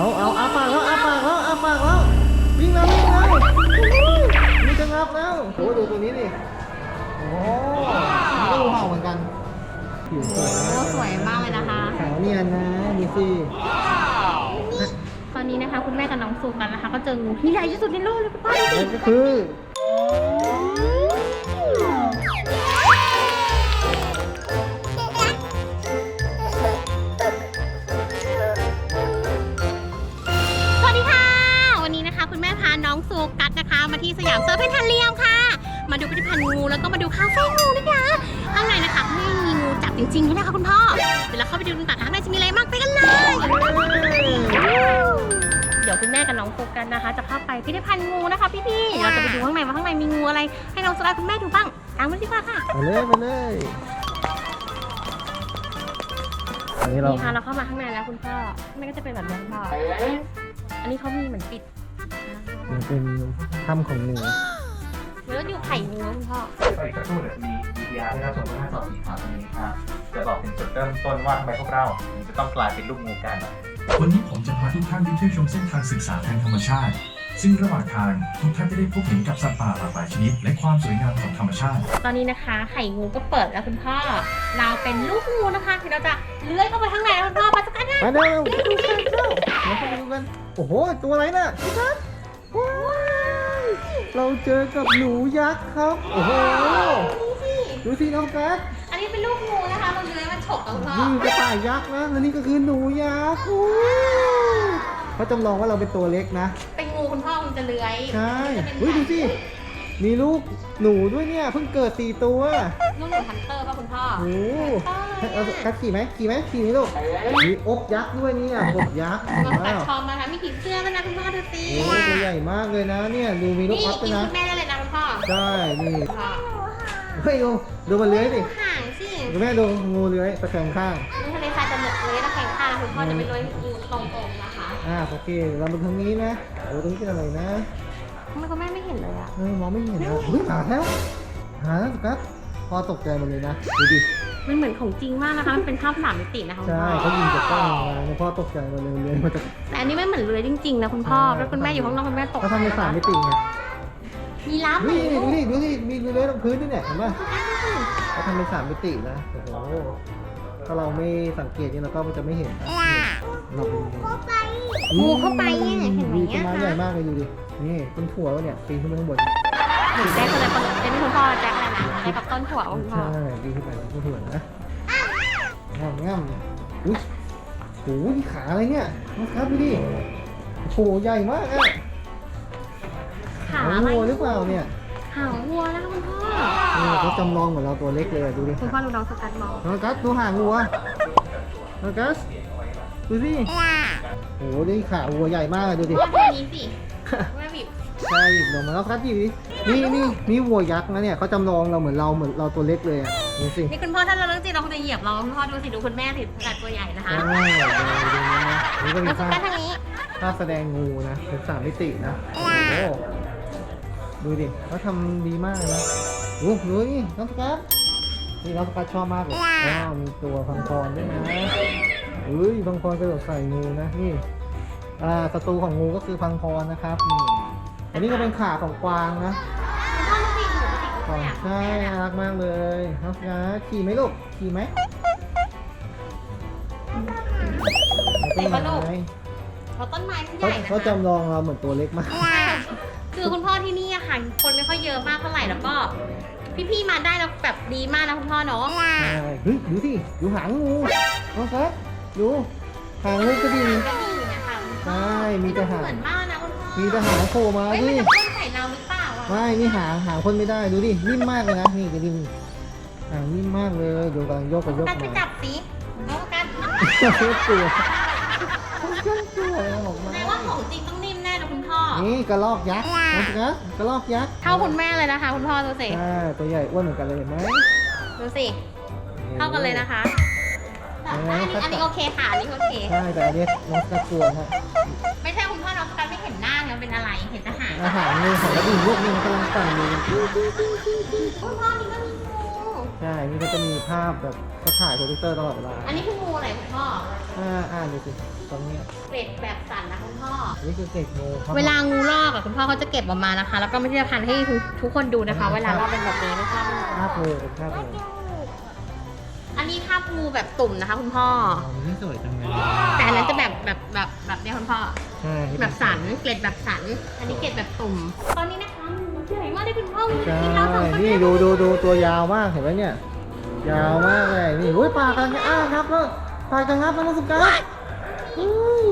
เอาเอาอาปากแล้วอาปากแล้วอาปากแล้ววิ่งแล้ววิ่งแล้วมีจะงับแล้วโอ้ดูตัวนี้ดิโอ้ก็งูเห่าเหมือนกันผิวสวยโอ้สวยมากเลยนะคะ ขาวเนียนนะดูสิตอนนี้นะคะคุณแม่กับน้องสุกันนะคะ ก็เจองูที่ใหญ่ที่สุดในโลกเลยคุณพ่อดูสินั่นก็คือ งูแล้วก็มาดูคาเฟ่งูนะคะข้างในนะคะไม่มีงูจับจริงๆด้วยนะคะคุณพ่อ เดี๋ยวเราเข้าไปดูกันต่อข้างในจะมีอะไรบ้างไปกันเลย เดี๋ยวคุณแม่กับน้องโฟกัสนะคะ จะเข้าไปพิพิธภัณฑ์งูนะคะพี่ๆ เราจะไปดูข้างในว่าข้างในมีงูอะไร ให้น้องสไลด์คุณแม่ดูบ้างตามมาดีกว่าค่ะไปเลยไปเลยอันนี้เรานี่ค่ะเราเข้ามาข้างในแล้วคุณพ่อข้างในก็จะเป็นแบบนี้คุณพ่ออันนี้เขามีเหมือนปิด มันเป็นถ้ำของงู แล้วอยู่ไข่งูนะคุณพ่อก็อีกสักครู่เดี๋ยวจะมี VTR ให้รับชมเมื่อห้าสองสี่สามตรงนี้ครับจะบอกถึงจุดเริ่มต้นว่าทำไมพวกเราถึงจะต้องกลายเป็นลูกงูกัน วันนี้ผมจะพาทุกท่านไปเที่ยวชมเส้นทางศึกษาทางธรรมชาติ ซึ่งระหว่างทางทุกท่านจะได้พบเห็นกับสัตว์ป่าหลากหลายชนิด และความสวยงามของธรรมชาติ ตอนนี้นะคะ ไข่งูก็เปิดแล้วคุณพ่อ เราเป็นลูกงูนะคะที่เราจะเลื้อยเข้าไปข้างในแล้วคุณพ่อมาสักอันนะมาเร็วเร็วดูกันเร็วมาเข้าไปดูกันโอ้โหตัวอะไรน่ะพี่ครับว้าว เราเจอกับหนูยักษ์ครับ โอ้โห นี่สิ ดูสิน้องกัสอันนี้เป็นลูกงูนะคะเราเลื้อยมันฉกกับคุณพ่อนี่กระต่ายยักษ์นะและนี่ก็คือหนูยักษ์โอ้ยเขาจำลองว่าเราเป็นตัวเล็กนะ เป็นงูคุณพ่อมันจะเลื้อยใช่ จะเป็นเฮ้ยดูสิ มีลูกหนูด้วยเนี่ยเพิ่งเกิดสี่ตัวลูกหนูฮันเตอร์ป่ะคุณพ่อโอ้โหเอากัดขี่ไหมขี่ไหมขี่ไหมลูกมีอบยักษ์ด้วยเนี่ยอบยักษ์เราตัว้าดวชอมมาค่ะมีผีเสื้อด้วยนะคุณพ่อดูสิโอ้ยตัวใหญ่มากเลยนะเนี่ยดูมีลูกนี่อัพด้วกิยนนะคุณแม่ได้เลยนะคุณพ่อใช่นี่คุณพ่อเฮ้ยดูดูมันเลื้อยดิห่างสิดูแม่ดูงูเลื้อยตะแคงข้างนี่ทะเลทรายจะเลื้อยตะแคงข้างคุณพ่อจะไปเลื้อยอยู่ตรงๆนะคะอ่าโอเคเรามาทางนี้นะโอ้ตรงนี้เป็นอะไรนะทำไมคุณแม่ไม่เห็นเลยอะ เฮ้ยมองไม่เห็นนะเฮ้ยหาแล้วหาแล้วกัดพอตกใจหมดเลยนะดูดิมันเหมือนของจริงมากนะคะ มันเป็นภาพสามมิตินะคะคุณใช่พ่อเขายิงจากกล้องมาแล้วพ่อตกใจหมดเลยเลื้อยมาจากแต่อันนี้ไม่เหมือนเลื้อยจริงๆนะคุณพ่อแล้วคุณแม่อยู่ข้างนอกคุณแม่ตกเขาทำในสามมิติไงมีรับไหมนี่ลูดูกดิดูดิมีเลื้อยลงพื้นด้วยเนี่ยเห็นป่ะเขาทำเป็นสามมิตินะโอ้โห ถ้าเราไม่สังเกตนี่เราก็จะไม่เห็นนะเราเป็นยังไงงูเข้าไปเนี่ยเห็นไหมมีต้นอะไม้ใหญ่คะมากเลยดูดิ นี่ต้นถั่ววะเนี่ยปีนขึ้นไปข้างบนเหมือนแจ๊คเลยปะเป็นคุณพ่อแจ๊คเลยนะอะไรกับต้นถั่วคุณพ่อใช่ปีนขึ้นไปต้นถั่วนะง่ามง่ามอุ้ยโอ้โหนี่ขาอะไรเนี่ยนะครับดูดิโอ้โหใหญ่มากอะขาหางอะไรวัวหรือเปล่าเนี่ย หางวัวนะคะคุณพ่อนี่เขาจำลองเหมือนเราตัวเล็กเลยอะดูดิคุณพ่อดูน้องสกัดมองน้องกัสดูหางวัวน้องกัสดูสิโอ้โหนี่ขาวัวใหญ่มากเลยดูดิพ่อดูนี้สิแม่บีบใช่ลงมาแล้วกัสดินี่นี่นี่วัวยักษ์นะเนี่ยเขาจำลองเราเหมือนเราเหมือนเราตัวเล็กเลยอะดูสินี่คุณพ่อถ้าเราเรื่องจริงเราคงจะเหยียบเราคุณพ่อดูสิดูคุณแม่สิสกัดตัวใหญ่นะคะใช่ดูดูนะนี่ก็มีน้องสภากัพดทางนี้ภาพแสดงงูนะเป็นสามมิตินะโอ้โห ดูดิเขาทำดีมากเลยนะโอ้โหดูนี่น้องสกัสนี่น้องสกัสชอบมากเลยว้าวมีตัวพังพรด้วยนะเฮ้ยพังพรกระโดดใส่งูนะนี่อ่าศัตรูของงูก็คือพังพรนะครับนี่อันนี้ก็เป็นขาของกวางนะคุณพ่อดูสิหนูสิกวางใช่น่ารักมากเลยน้องสกัสขี่ไหมลูกขี่ไหมเด็กไม่ปะลูกเป็นไรเพราะต้นไม้มันใหเขาญ่นะเขาคะจำลองเราเหมือนตัวเล็กมากใช่คือคุณพ่อ ที่นี่อะค่ะคนไม่ค่อยเยอะมากเท่าไหร่แล้วก็ พี่ๆมาได้แล้วแบบดีมากนะคุณพ่อเนาะใช่เฮ้ยดูสิดูหางงูน้องครับดูหางงูกระดิ่ง ก็ดีนะคะใช่มีแต่หาง เหมือนมากนะคุณพ่อมีแต่หางโผล่มาเฮ้ยดิมันจะพ่นใส่เราหรือเปล่าอะไม่นี่หางหางคนไม่ได้ดูดินิ่มมากเลยนะนี่กระดิ่งหางนิ่มมากเลยดูกำลังโยกไปโยกกัดมาไปจับสิน้องกันโคตรกลัวโคตรกลัวเลยบอกมาแปลว่าของจริงต้อง นิ่มแน่นะคุณพ่อนี่กระรอกยักษ์น้องครับกระรอกยักษ์เท่าคุณแม่เลยนะคะ คุณพ่อดูสิใช่ตัวใหญ่อ้วนเหมือนกันเลยเห็นไหมดูสิเท่ากันเลยนะคะแต่อันนี้อันนี้โอเคค่ะอันนี้โอเคใช่แต่อันนี้น้องกระกลัวฮะไม่ใช่คุณพ่อน้องกันไม่เห็นหน้าไงมันเป็นอะไรเห็นแต่หางอาหารงูของกระดิ่งลูกนี่มันกำลังสั่นอยู่คุณพ่อนี่ก็มีงูใช่นี่ก็จะมีภาพแบบเขาถ่ายโปรเจคเตอร์ตลอดเวลาอันนี้คืองูอะไรคุณพ่ออ่าอ่านดูสิตรงเนี้ยเกล็ดแบบสั่นนะคุณพ่อ นี่คือเกล็ดงูครับเวลางูลอกอะคุณพ่อเขาจะเก็บออกมานะคะ แล้วก็ไม่ได้พันให้ทุกทุกคนดูนะคะ เวลาลอกเป็นแบบนี้ไม่ชอบภาพงูเป็นภาพงูอันนี้ภาพงูแบบตุ่มนะคะ คุณพ่อ อ๋อนี่สวยจังเลยแต่อันนั้นจะแบบแบบแบบแบบเนี้ยคุณพ่อ ใช่นี่แบเป็นบสันเกล็ดแบบสัน อันนี้เกล็ดแบบตุ่ม ตอนนี้นะคะงูใหญ่มากเลยคุณพ่องูใช่กินเราสองคนนี่ดูดูดูตัวยาวมากเห็นไหมเนี่ย ยาวมากเลย นี่อุ้ยปากกำลังจะอ้าครับแล้วปากจะงับแล้วนะสุกัสอุ้ย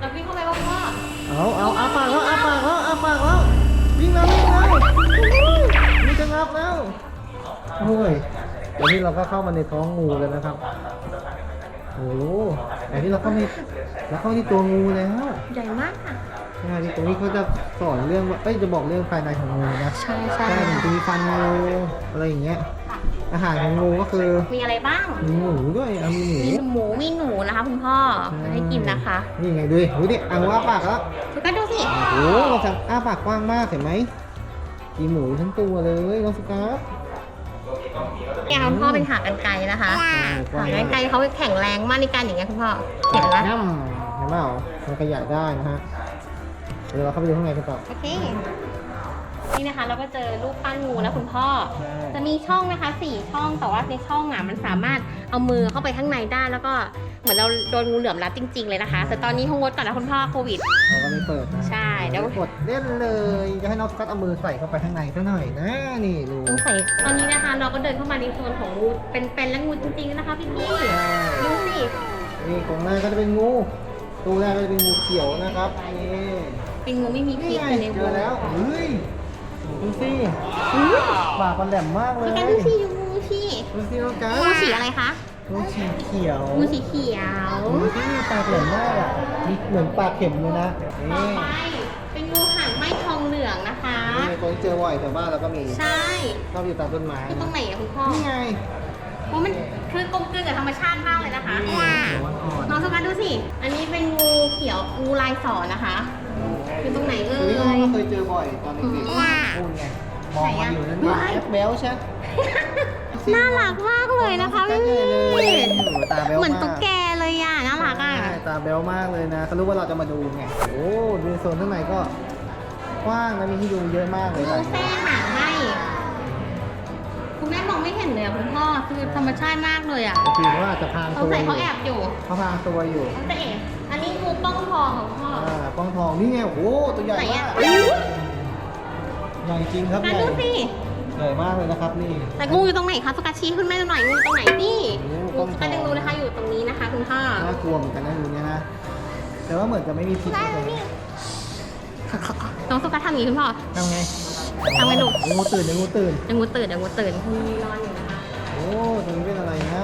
เราวิ่งเข้าไปว่าคุณพ่อเอาเอาอ้าปากแล้วอ้าปากแล้วอ้าปากแล้ววิ่งแล้ววิ่งแล้วมีจะงับแล้วโอ้ยเดี๋ยวนี้เราก็เข้ามาในท้องงูแล้วนะครับโอ้โหแต่นี่เราเข้าในเราเข้าที่ตัวงูแล้วใหญ่มากค่ะใช่ที่ตรงนี้เขาจะสอนเรื่องว่าเอ้ยจะบอกเรื่องภายในของงูนะใช่ใช่ใช่มันจะมีฟันงูอะไรอย่างเงี้ย อาหารของงูก็คือมีอะไรบ้าง มีหมูด้วยเอามีหมูมีหมูมีหนูนะคะคุณพ่อจะให้กินนะคะ นี่ไงดูดิดูดิอ่างว่าปากแล้วแล้วก็ดูสิโอ้โหเราจะอ้าปากกว้างมากเห็นไหมมีหมูทั้งตัวเลยน้องสกัสเนี่ยคุณพ่อเป็นขากรรไกรนะคะใช่กว้าขางกรรไกรเขาแข็งแรงมากในการอย่างเงี้ยคุณพ่อเห็นไหมน้ำเห็นเปล่ามันขยายได้นะฮะเดี๋ยวเราเข้าไปดูข้างในกันต่อโอเค นี่นะคะเราก็เจอรูปปั้นงูนะคุณพ่อใช่จะมีช่องนะคะสี่ช่องแต่ว่าในช่องอะมันสามารถเอามือเข้าไปข้างในได้แล้วก็เหมือนเราโดนงูเหลือมรัดจริง ๆ เลยนะคะ แต่ตอนนี้คงงดก่อนนะคุณพ่อโควิด เราก็ไม่เปิดนะใช่เดี๋ยว กดเล่นเลย จะให้น้องสกัสเอามือใส่เข้าไปข้างในซะหน่อยนะ นี่ดูสงสัยตอนนี้นะคะ เราก็เดินเข้ามาในโซนของงูเป็นๆและงูจริงๆนะคะพี่พี่ใช่ๆดูสินี่ตรงหน้าก็จะเป็นงู ตัวแรกก็จะเป็นงูเขียวนะครับ นี่เป็นงูไม่มีพินี่ษไงอยู่ในเจวองแล้วเฮ้ย ดูสิอุ๊ยปากมันแหลมมากเลพี่ยกันดูสิดูงูสิดูสิน้องกัสงูสีอะไรคะงูสีเขียวงูสีเขียวดูสิปากแหลมมากอะมีเหมือนปากเข็มเลยนะต่อนี่ไปเป็นงูหางไหม้ทองเหลืองนะคะนี่ตัวนี้เจอบ่อยแต่บ้านเราก็มีใช่ชอบอยู่ตามต้นไม้คือตรงไหนอะคุณพ่อนี่ไงเพราะมันคือกลมกลืนกับธรรมชาติมากเลยนะคะ นี่เขียวอ่อนน้องสกัดดูสิ อันนี้เป็นงูเขียวงูลายสอนนะคะ คือตรงไหนเอ่ตัวนี้เรายก็เคยเจอบ่อยตอนเด็กๆพูดไงมองมาอยู่นั่นนี่ไหนอะแอปแบลใช่น่ารักมากเลยนะคะตาพี่ใหญ่เลยโอ้โหตาแบลเหมือนมากตุ๊กแกเลยอะน่ารักอะ ใช่ตาแบลมากเลยนะเขารู้ว่าเราจะมาดูไง โอ้ดูโซนข้างในก็กว้างนะมีที่ดูเยอะมากเลยงูนะแท้หางไหมคุณแม่มองไม่เห็นเลยอะคุณพ่อคือธรรมชาติมากเลยอะจริงๆว่าอาจจะพรางสตังวสัยอเขายู่แอบอยู่เขาพรางตัวอยู่แต่เอ๋อันนี้งู ป้องทองของพ่อ อ่าป้องทองนี่ไงโอ้โหตัวใหญ่ไหนมาอะกใหญ่จริงครับกัใหนญ่ดูสิ ใหญ่มากเลยนะครับนี่ แต่งูอยู่ตรงไหนคะสกัดชี้ขึ้นแม่หน่อยงูตรงไหนนี่โอ้งูสกัดยังรู้นะคะอยู่ตรงนี้นะคะ คุณพ่อน่ากลัวเหมือนกันนะดูเนี่ยนะแต่ว่าเหมือนจะไม่มีพิษนะตัวนี้น้องสกัดทำอย่างนี้คุณพ่อ ทำไงทำไงลูก งูตื่นเดี๋ยวงูตื่น เดี๋ยวงูตื่นเดี๋ยวงูตื่นมีนอนอยู่นะคะโอ้ตรงนี้เป็นอะไรนะ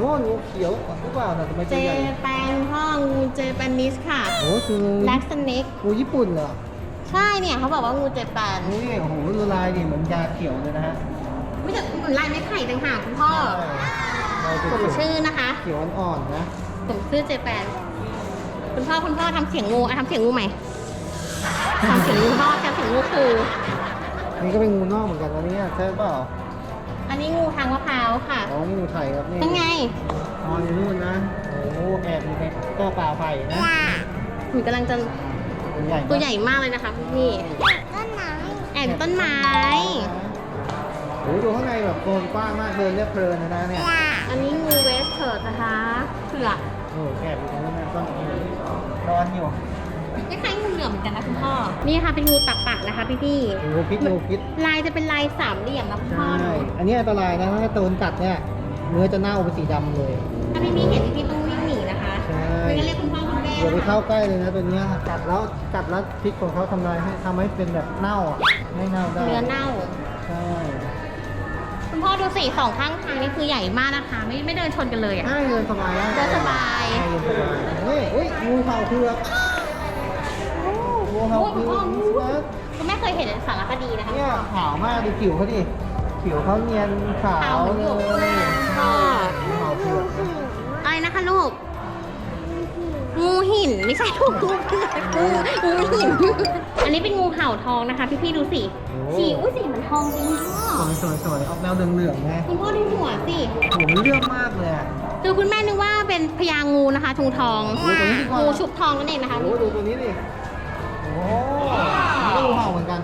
โน่นงูเขียวหรือเปล่าแต่ทำไมเจตัวใหญ่แปนพ่องูเจแปนนิสค่ะโอ้คือแล็กสเน็กงูญี่ปุ่นเหรอใช่เนี่ยเขาบอกว่างูเจแปนนี่โอ้โหดูลายดิเหมือนยาเขียวเลยนะฮะไม่แต่เหมือนลายไม้ไผ่ต่างหากคุณพ่อลายเป็นผมชื่อนะคะเขียวอ่อนๆนะผมชื่อเจแปนคุณพ่อคุณพ่อทำเสียงงูอะทำเสียงงูใหม่ทำเสียงงูพ่อทำเสียงงูครูนี่ก็เป็นงูนอกเหมือนกันนะเนี่ยใช่เปล่า อันนี้งูทางมะพร้าวค่ะอ๋อนี่งูไทยครับนี่นั่นไงนอนอยู่นู่นนะโอ้โหแอบอยู่ในก็ป่าไผ่นะหนูกำลังจะตัวใหญ่ตัวใหญ่มากเลยนะคะพี่แอบอยู่ต้นไม้โอ้โหดูข้างในแบบโซนกว้างมากเดินเรียบเพลินเลยนะเนี่ยอันนี้งูเวสเทิร์ดนะคะเผือกโอ้โหแอบอยู่ตรงนั้นนะต้นนี้นอนอยู่ คล้ายๆงูเหลือมเหมือนกันนะคุณพ่อ นี่ค่ะเป็นงูตักปากนะคะพี่พี่งูพิษงูพิษๆลายจะเป็นลายสามเหลี่ยมนะคุณพ่อใช่อันนี้อันตรายนะถ้าโดนกัดเนี่ยเนื้อจะเน่าเป็นสีดำเลย ถ้าพี่พี่ๆเห็นพี่ๆต้องวิ่งหนีนะคะใช่ไม่งั้นเรียกคุณพ่อคุณแม่อย่าไปเข้าใกล้เลยนะตัวเนี้ยกัดแล้วกัดแล้วพิษของเขาทำลายให้ทำให้เป็นแบบเน่าอะไม่เน่าได้เนื้อเน่าใช่คุณพ่อดูสิสองข้างทางนี่คือใหญ่มากนะคะ ไม่ไม่เดินชนกันเลยอะใช่เดินสบายแล้วเดินสบายใช่เดินสบายนี่อุ้ยงูเห่าเผือกงู เห่าเผือกนะคุณแม่เคยเห็นในสารคดีนะคะเนี่ยขาวมากดูผิวเขาดิผิวเขาเนียนขาวเลยค่ะงูเห่าเผือกนะอะไรนะคะลูกงูหิหินไม่ใช่ลูกงูงูงูหิน อันนี้เป็นงูเห่าทองนะคะ พี่ๆดูสิโอ้สีอุ้ยสีเหมือนทองจริงพ่อสวยสวยๆออกแนวเหลืองๆไงคุณพ่อดูหัวสิโหเลือกมากเลยอะคือคุณแม่นึกว่าเป็นพญางูนะคะทุงทองโอ้ยตัวนี้ดีกว่างูชุบทองนั่นเองนะคะโอ้ดูตัวนี้ดิ โอ้นี่ก็งูเห่าเหมือนกัน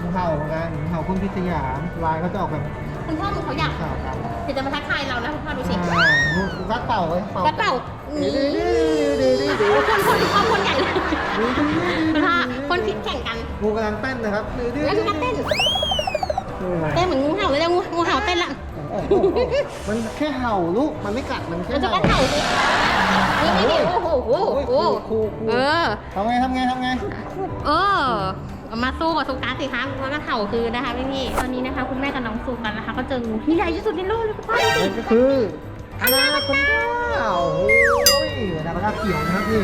งูเห่าเหมือนกันงูเห่าคุณพิษยามลายเขาจะออกแบบคุณพ่อเหมือนเขาอยากขาวครับเดี๋ยวจะมาทักทายเราแล้วคุณพ่อดูสิอ่างูกัดเป่าเลยกระเป๋าดีนี่ดีดีดีดีคนคนพ่อคนใหญ่เลยดีดีดีคุณพ่อคนผิดแข่งกันงูกำลังเต้นนะครับดีดีแล้วคุณพ่อเต้นนี่ไงเต้นเหมือนงูเห่าเลยนะงูงูเห่าเต้นละโอ้โห มันแค่เห่าลูก มันไม่กัด มันแค่มันจะเห่าก็เห่าสินี่นี่นี่โอ้โหโอ้โหโอ้โหครูครูเออ ทำไงทำไงทำไง เออเอามาสู้กับสุกัสสิคะแล้วก็เห่าคือนะคะพี่พี่ๆตอนนี้นะคะ คุณแม่กับน้องสู้กันนะคะ ก็เจองูที่ใหญ่ที่สุดในโลกเลยคุณพ่อดูสินั่นก็คืออนาคอนดาโอ้ยอนาคอนดาเขียวนะครับนี่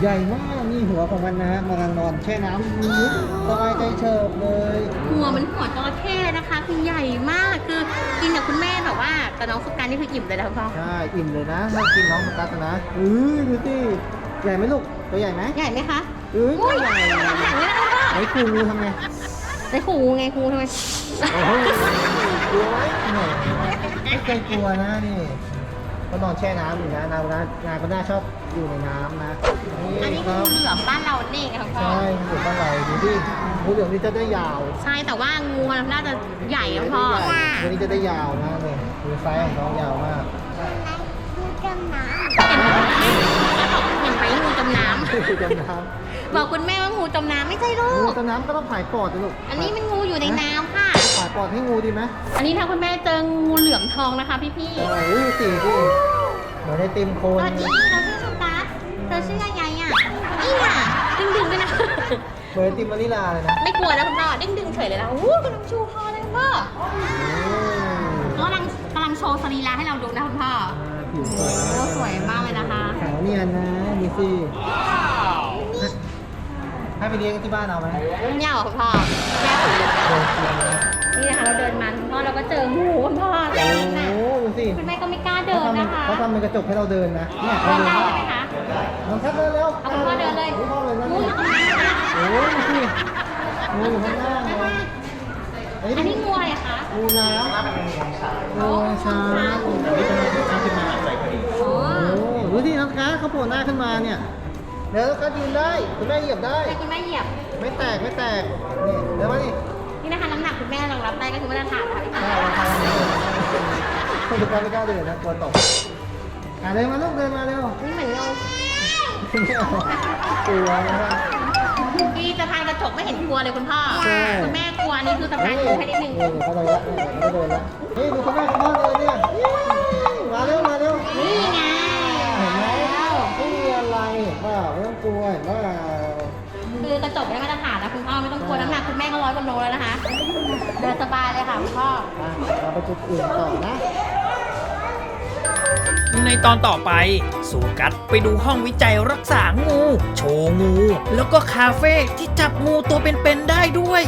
ใหญ่มาก นี่หัวของมันนะฮะมันกำลังนอนแช่น้ำอยู่สบายใจเฉิบเลยหัว มันหัวจระเข้เลยนะคะคือใหญ่มากคือกินกับคุณแม่แบบว่ากับน้องสุกัสนี่คืออิ่มเลยนะคุณพ่อใช่อิ่มเลยนะถ้ากินน้องสกัดนะเออดูสิใหญ่ไหมลูกตัวใหญ่ไหมใหญ่ไหมคะเอออุ้ยใหญ่ใหญ่เลยนะคะคุณพ่อไอ้ครูงูทำไงไอ้ครูไงครูทำไมโอ้โหกลัวไหมโอ้โหไม่เคยกลัวนะนี่ก็นอนแช่น้ำอยู่นะนานานาก็น่าชอบอยู่ในน้ำนะอันนี้คคือรับ งูเหลือมบ้านเรานี่ไงคุณพ่อ ใช่งูเหลือมบ้านเราดูดิงูเหลือมนี่จะได้ยาวใช่แต่ว่างูมันน่าจะใหญ่นะพ่อ ตัวนี้จะได้ยาวมากเลยดูไซส์ของน้องยาวมากเห็นไหมงูจมน้งูจมน้ำบอกคุณแม่ว่างูจมน้ำไม่ใช่ลูำงูก จมน้ำก็ต้องผายปอดสิลูกอันนี้มันงูอยู่ในน้ำค่ะ ผายปอดให้งูดีไหมอันนี้ถ้าคุณแม่เจองูเหลือมทองนะคะ พี่พี่โอ้ยสี่สิเหมือนไอติมโคๆนตอนนี้เราชื่อสตาร์ทเธอชื่ออะไรอะนี่อะ ดึงดึงๆด้วยนะ เหมือนไอติมวานิลาเลยนะไม่กลัวนะคุณพ่อดึงดึงๆเฉยเลยนะอู้กำลังชูคอเลยคุณพ่ออืมกำลังกำลังโชว์สรีระให้เราดูนะคุณพ่ออ่าผิวสวยโอ้สวยมากเลยนะคะ ขาวเนียนนะมีสิให้ไปเลี้ยงที่บ้านเอาไหมไม่เอาคุณพ่อแม่ผมนี่นะคะเราเดินมาคุณพ่อเราก็เจองูคุณพ่อแต่โอ้นี่นะโหดูสิคุณแม่ก็ไม่กล้าเดินนะคะเขาทำเป็นกระจกให้เราเดินนะเนี่ยเดิเรานเดินได้ไหมคะ น้องแคทเดินเร็วเอาคุณพ่อเดินเลยคุณพ่อเลยนะงูนี่อยู่ตรงนั้นนะคะโอ้ยดูสิงูอยู่ข้างหน้าไงอันอันนี้นี้งูอะไรอะคะงูน้ำงูช้างอันนี้เป็นช้างที่มาอาศัยพอดีโอ้โอ้ดูสิน้องแคทเขาโผล่หน้าขึ้นมาเนี่ยเดี๋ยวน้องแคทยืนได้คุณแม่เหยียบได้ให้คุณแม่เหยียบ ไม่แตกไม่แตกนี่เดี๋ยวมาดินี่นะคะน้ำหนักคุณแม่รองรับได้ก็คือมาตรฐานค่ะพี่ใช่ราคานี้คนทุกคนไม่กล้าเดินนะกลัวตกอะเดินมาลูกเดินมาเร็ว นี่เหมือนเราไม่เอา กลัวนะครับพี่สะพานกระจกไม่เห็นกลัวเลยคุณพ่อใช่ คุณแม่กลัวนี่คือสะพานงูให้นิดนึงนี่เขาเดินละนี่เขาเดินละนี่ดูคุณแม่คุณพ่อเลยเนี่ยมาเร็วมาเร็วนี่ไงเห็นไหมไม่มีอะไรเห็นเปล่าไม่ต้องกลัวเห็นเปล่าคือกระจกไม่ได้มาตรฐานนะคุณพ่อไม่ต้องกลัวน้ำหนักคุณแม่ก็ร้อยกว่าโลแล้วนะคะ เดินสบายเลยค่ะคุณพ่อ อะเราไปจุดอื่นต่อนะ ในตอนต่อไปสูกัดไปดูห้องวิจัยรักษางู โชว์งู แล้วก็คาเฟ่ที่จับงูตัวเป็นๆได้ด้วย